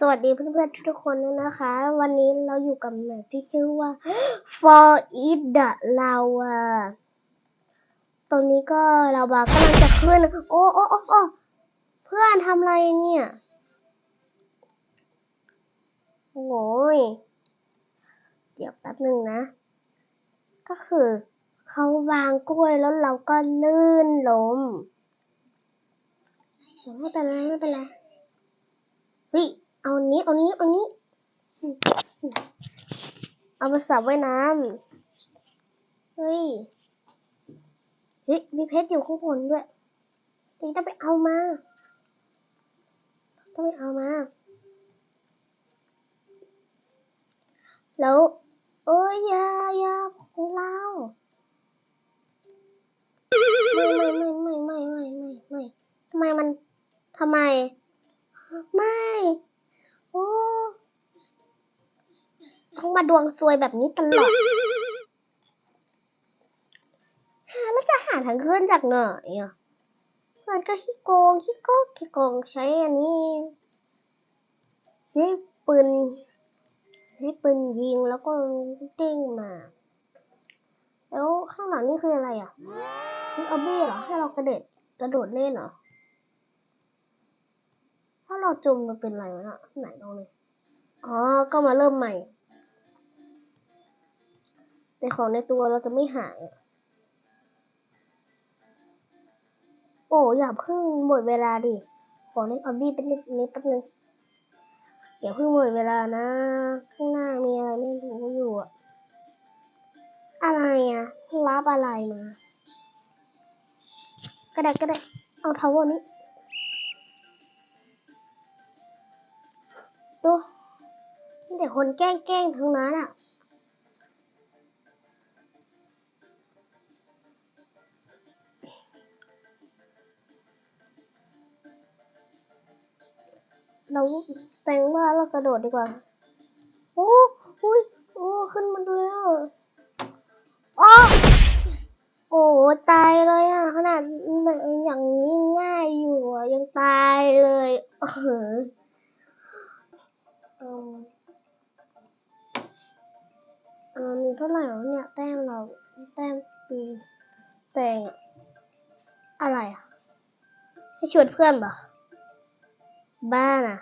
สวัสดีเพื่อนๆทุกคนด้วยนะคะ วันนี้เราอยู่กับแมปที่ชื่อว่า For Eat the Lava ตรงนี้ก็ลาวากำลังจะขึ้น โอ้โอ้โอ้โอ้เพื่อนทำอะไรเนี่ย โอ้ย เดี๋ยวแป๊บหนึ่งนะ ก็คือเขาวางกล้วยแล้วเราก็ลื่นล้มไม่เป็นไรไม่เป็นไรเฮ้ย เอานี้เอานี้เอานี้ เอามาสับไว้น้ำเฮ้ย เฮ้ย มีเพชรอยู่ข้างบนด้วยเองต้องไปเอามา ต้องไปเอามา แล้วเอ้ยยายาของเราไม่ไม่ไม่ไม่ไม่ไม่ไม่ทำไมมันทำไม ไม่ ต้องมาดวงซวยแบบนี้ตลอดหาแล้วจะหาทางขึ้นจากไหนอะมันก็ขี้โกงขี้โกงขี้โกงใช้อันนี้ใช้ปืนใช้ปืนยิงแล้วก็เด้งมา แล้วข้างหลังนี่คืออะไรอะนี่เอาเบ้เหรอให้เรากระเด็ดกระโดดเล่นเหรอ ถ้าเราจมมันเป็นไรวะน่ะไหนลองเลยอ๋อ ก็มาเริ่มใหม่ แต่ของในตัวเราจะไม่หายโอ้อย่าเพิ่งหมดเวลาดิ ขอเล่นออบบี้เป็นนิดนิดแป๊บนึงอย่าเพิ่งหมดเวลานะ ข้างหน้ามีอะไรไม่รู้อยู่อะอะไรอะรับอะไรมาก็ได้ก็ได้เอาทาวเวอร์นี้ ดูมีแต่คนแกล้งแกล้งทั้งนั้นอะเราแต่งว่าเรากระโดดดีกว่า โอ้อุ้ยโอ้ ขึ้นมาแล้วอ้อโอ้ตายเลยอะ ขนาดอย่างนี้ง่ายอยู่อะ ยังตายเลยเออ เออเออมีเท่าไหร่แล้วเนี่ย แต้มเราแต้มปีแตงอะอะไรอะให้ชวนเพื่อนปะบ้าน่ะ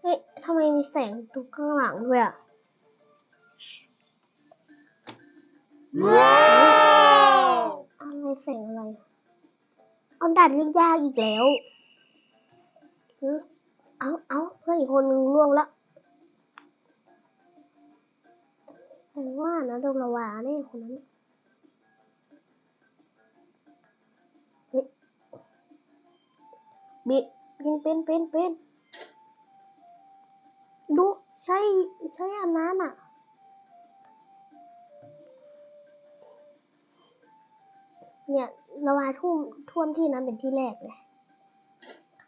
เฮ้ยทำไมมีแสงตรงข้างหลังด้วยอะอะไรแสงอะไร เอาดัดเล่นยากอีกแล้วเอาเอาเพื่อนอีกคนนึงล่วงละแต่ว่านะโดนละวาเนี่ยคนนั้นเฮ้ยบิเป็นเป็นเป็นเป็นดูใช่ใช่อันนั้นอะ เนี่ยละวาท่วมท่วมที่นั้นเป็นที่แรกเลย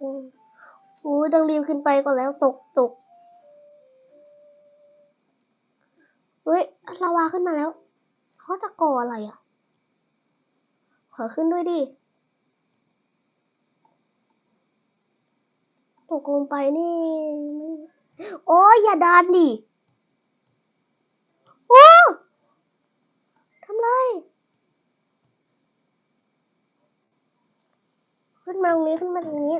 อืมโอ้ยต้องรีบขึ้นไปก่อนแล้วตกตกเฮ้ยลาวาขึ้นมาแล้วเขาจะก่ออะไรอะ ขอขึ้นด้วยดิ ตกลงไปนี่ โอ้ยอย่าดันดิ โอ้ทำไร ขึ้น มาตรงนี้ขึ้นมาตรงนี้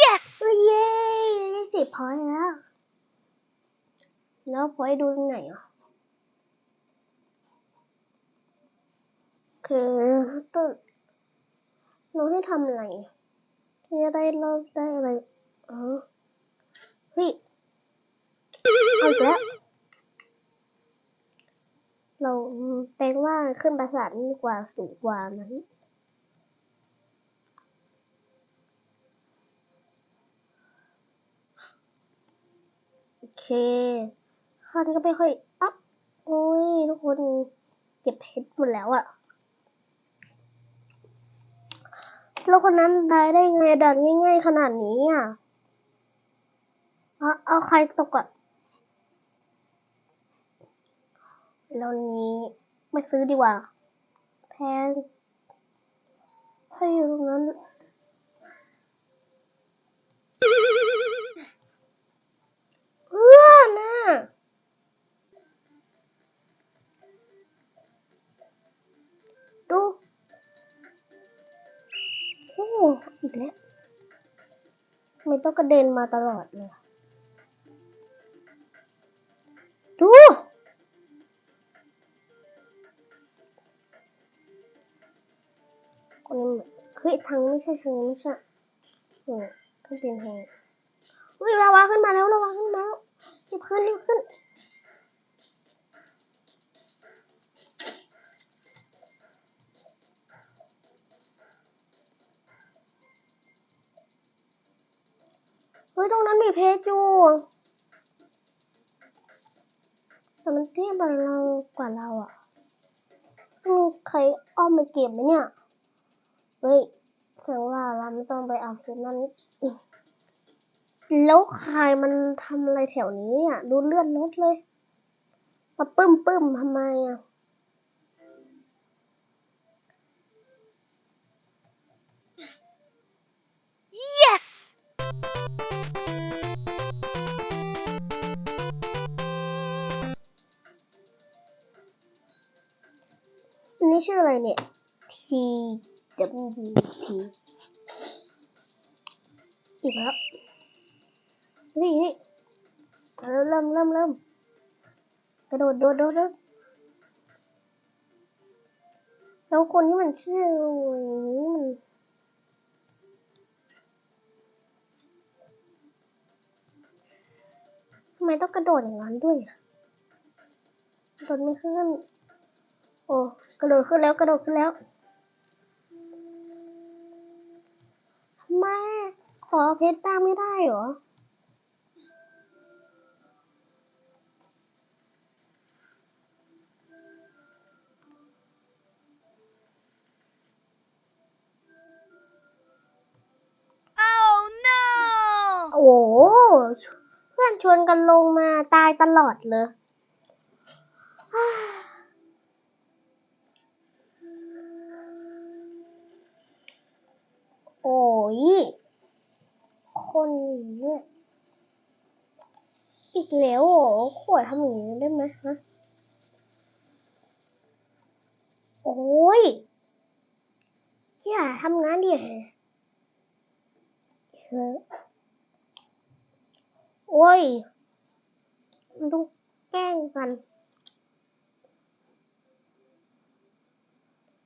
Yes! เอ้ยเย้ได้สิบพอยต์แล้ว แล้วพอยต์ดูตรงไหนอะคือต้นเราให้ทำอะไรที่จะได้เราได้อะไรอ๋อเฮ้ยเอาอีกแล้วเราแปลงว่าขึ้นปราสาทนี่ดีกว่าสูงกว่านั้น เคข้างก็ไม่ค่อยอัพโอ้ยทุกคนเก็บเพชรหมดแล้วอะแล้วคนนั้นได้ได้ไงดันง่ายๆขนาดนี้อะเอาใครตกอะแล้วนี้ไม่ซื้อดีกว่า แพงถ้อยู่ตรงนั้น ต้องกระเด็นมาตลอดเลย ดู คนนี้เฮ้ยทางไม่ใช่ทางนี้ไม่ใช่โอ้ขึ้นเป็นทางอุ้ยระวังขึ้นมาแล้วระวังขึ้นมาแล้วรีบขึ้นรีบขึ้น ฮ้ยตรงนั้นมีเพชรอยู่ แต่มันเทียบกับเรากว่าเราอะ มีใครอ้อมไปเก็บไหมเนี่ย เฮ้ยแสดงว่าเราไม่ต้องไปเอาเพชรนั่นแล้วใครมันทำอะไรแถวนี้อะ ดูเลื่อนรถเลย มาปึ้มปึ้มทำไมอะ Yes! นี้ชื่ออะไรเนี่ย T W T อีกแล้วเฮ้ยเฮ้ยเริ่มเริ่มเริ่มเริ่มกระโดดโดดโดดแล้วคนที่มันชื่ออย่างนี้มันทำไมต้องกระโดดอย่างนั้นด้วยกระโดดไม่ขึ้น โอ้กระโดดขึ้นแล้วกระโดดขึ้นแล้วทำไมขอเพชรบ้างไม่ได้เหรอ Oh no! โอ้โหเพื่อนชวนกันลงมาตายตลอดเลย โอ้ย คนเนี่ย อีก แล้วเหรอขวดทำอย่างนี้ได้ไหมฮะ โอ้ยอย่าทำงานดิเฮ้โอ้ยมันต้องแกล้งกัน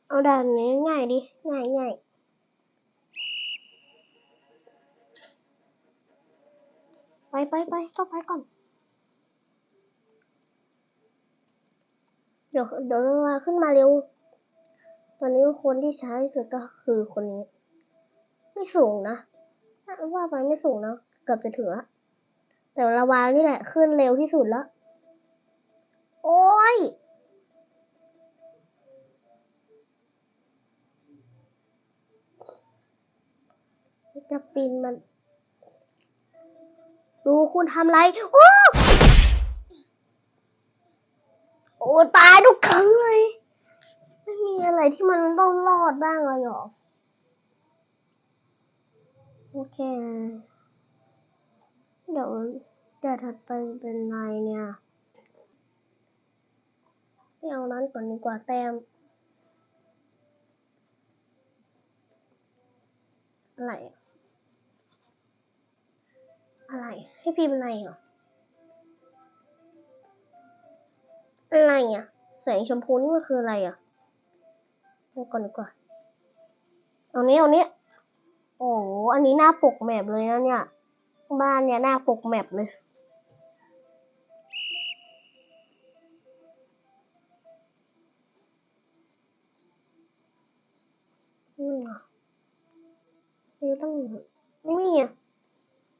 เอาด่านนี้ง่ายดิ ง่ายง่ายไปไปไปเข้าไปก่อน ดี๋ยวเดี๋ยวมาขึ้นมาเร็ว ตอนนี้คนที่ใช้สุดก็คือคนนี้ ไม่สูงนะว่าไปไม่สูงนะเกือบจะถึงละแต่ละวางนี่แหละ ขึ้นเร็วที่สุดแล้ว โอ้ยจะปีนมัน ดูคุณทำไร โอ้ โอ้ตายทุกครั้งเลย ไม่มีอะไรที่มันต้องรอดบ้างเลยหรอ โอเค เดี๋ยวเดี๋ยวถัดไปเป็นไรเนี่ยไม่เอานั้นก่อนดีกว่าแต้มอะไร อะไร ให้พิมพ์อะไรเหรอ อะไรอะ แสงชมพูนี่มันคืออะไรอะเอาก่อนดีกว่าเอาเนี้ยเอาเนี้ยโอ้โหอันนี้หน้าปกแมปเลยนะเนี่ย บ้านเนี่ยหน้าปกแมปเลยนี่เหรอนี่ต้องไม่มีอะ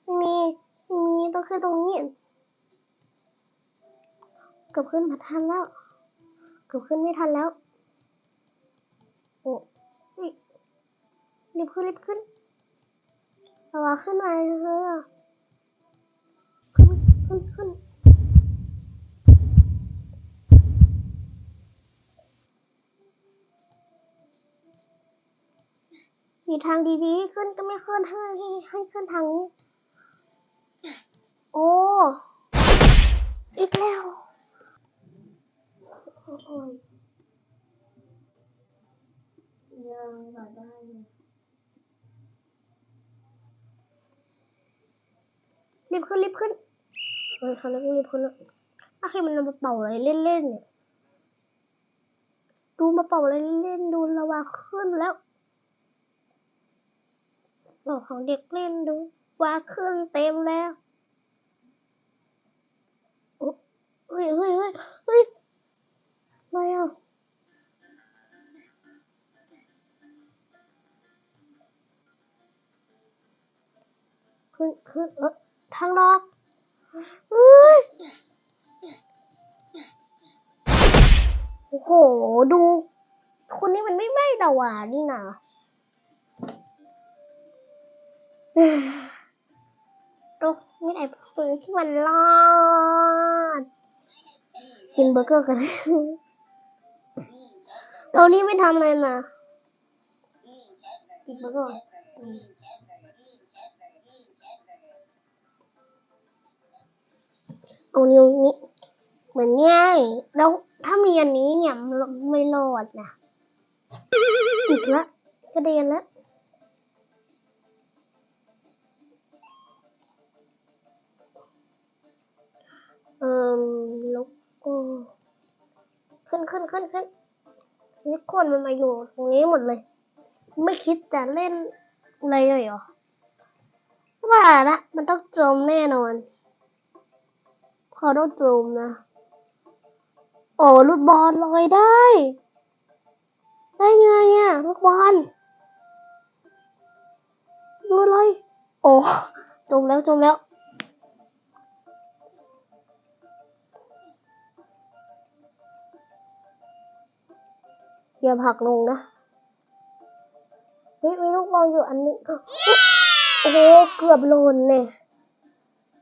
ไม่มีไม่มีต้องขึ้นตรงนี้ เกือบขึ้นมาทันแล้ว เกือบขึ้นไม่ทันแล้ว โอ้ยรีบขึ้นรีบขึ้นเอาว่าขึ้นมาเลยอะขึ้นขึ้นขึ้นมีทางดีๆ ขึ้นก็ไม่ขึ้นให้ให้ให้ขึ้นทางนี้ โอ้ อีกแล้ว โอ้ยยังมาได้เลยรีบขึ้นรีบขึ้นเฮ้ยเขาเรียกว่ารีบขึ้นแล้วถ้าใครมันมาเป่าอะไรเล่นๆเนี่ย ดูมาเป่าอะไรเล่นๆดูระวาขึ้นแล้วหลอกของเด็กเล่นดูว่าขึ้นเต็มแล้ว โอ้ย ขึ้นขึ้นเออทางลอกโอ้โห ดู คนนี้มันไม่ไม่ดาวานี่นะลูกไม่ได้ปืนที่มันรอด กินเบอร์เกอร์กันเรานี่ไม่ทำอะไรมากินเบอร์เกอร์ เอานิ้วนี้เหมือนง่ายแล้วถ้ามีอันนี้เนี่ยไม่รอดนะอีกละกระเด็นล้วเอ่อแล้วก็ขึ้นขึ้นขึ้นขึ้นนี่คนมันมาอยู่ตรงนี้หมดเลย ไม่คิดจะเล่นอะไรเลยเหรอว่าละมันต้องจมแน่นอน พอต้องจมนะ โอ้ลูกบอลลอยได้ ได้ไงอะลูกบอลดูเลย โอ้จมแล้วจมแล้วอย่าผักลงนะเฮ้ยมีลูกบอลอยู่อันนึงโอ้โห เกือบหล่นเนี่ย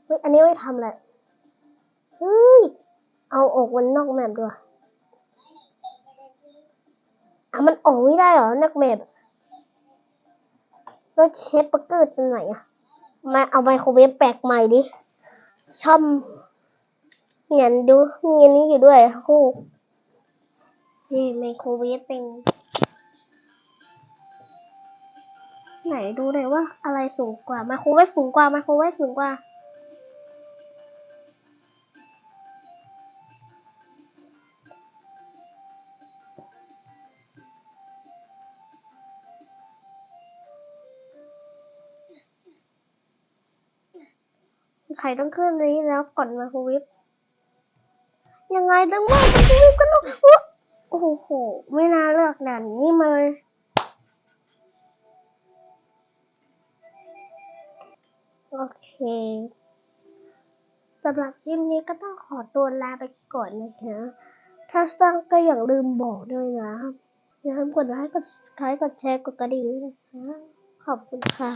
เฮ้ย อันนี้ไม่ทำแหละ เฮ้ย เอาออกมันนอกแมปด้วยอะมันออกไม่ได้เหรอนอกแมปแล้วเช็ดปักเกิดตรงไหนอะมาเอาไมโครเวฟแปลกใหม่ดิช่อมเงียนดูมีอันนี้อยู่ด้วยโอ้โหนี่ไมโครเวฟเต็งไหนดูหน่อยว่าอะไรสูงกว่าไมโครเวฟสูงกว่าไมโครเวฟสูงกว่า ใครต้องขึ้นนี้แล้วก่อนมโครเวฟยังไงต้องว่าไมโครเวฟกันลูกโอ้โห ไม่น่าเลือกด่านนี้มาเลยโอเคสำหรับคลิปนี้ก็ต้องขอตัวลาไปก่อนนะคะ ถ้าสร้างก็อย่าลืมบอกด้วยนะ อย่าลืมกดไลค์ กดไลค์กดแชร์ กดกระดิ่งด้วยนะคะ ขอบคุณค่ะ